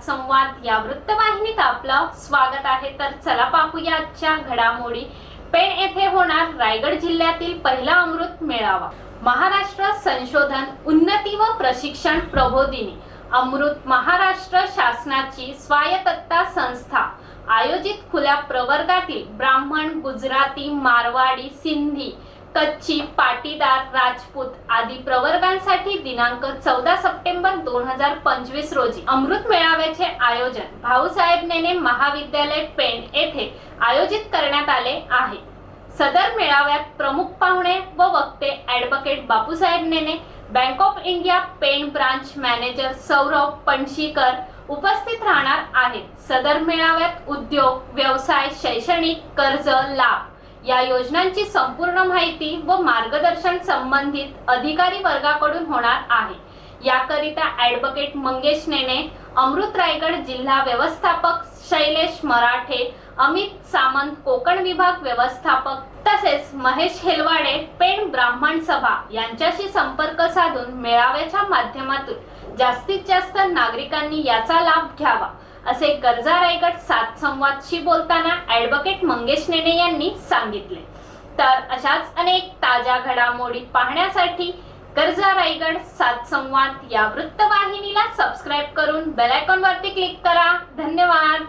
संवाद या वृत्तवाहिनीत आपलं स्वागत आहे. तर चला पाहूया आजच्या घडामोडी. पेण येथे होणार रायगड जिल्ह्यातील पहिला अमृत मेळावा. महाराष्ट्र संशोधन उन्नती व प्रशिक्षण प्रबोधिनी. अमृत महाराष्ट्र शासनाची स्वायत्तता संस्था. आयोजित खुल्या प्रवर्गातील ब्राह्मण गुजराती मारवाडी सिंधी कच्ची पाटीदार राजपूत आदी प्रवर्गांसाठी दिनांक चौदा सप्टेंबर दोन हजार पंचवीस रोजी अमृत मेळाव्याचे आयोजन भाऊसाहेब नेने महाविद्यालय पेण येथे आयोजित करण्यात आले आहे. सदर मेळाव्यात प्रमुख पाहुणे व वक्ते advocate Bapusaheb Nene bank of India Pen branch manager Saurabh Panshikar उपस्थित राहणार आहेत. सदर मेळाव्यात उद्योग व्यवसाय शैक्षणिक कर्ज लाभ या योजनांची संपूर्ण माहिती व मार्गदर्शन संबंधित अधिकारी वर्गाकडून होणार आहे. याकरिता ऍडव्होकेट मंगेश नेने अमृत रायगड जिल्हा व्यवस्थापक शैलेश मराठे अमित सामंत कोकण विभाग व्यवस्थापक तसेच महेश हेलवाडे पेण ब्राह्मण सभा यांच्याशी संपर्क साधून मेळाव्याच्या माध्यमातून जास्तीत जास्त नागरिकांनी याचा लाभ घ्यावा. असे गरजा रायगड सात संवादशी बोलताना ऍडव्होकेट मंगेश नेने यांनी सांगितले. तर अशाच अनेक ताज्या घडामोडी पाहण्यासाठी गरजा रायगड सात संवाद या वृत्तवाहिनीला सबस्क्राईब करून बेल आयकॉन वरती क्लिक करा. धन्यवाद.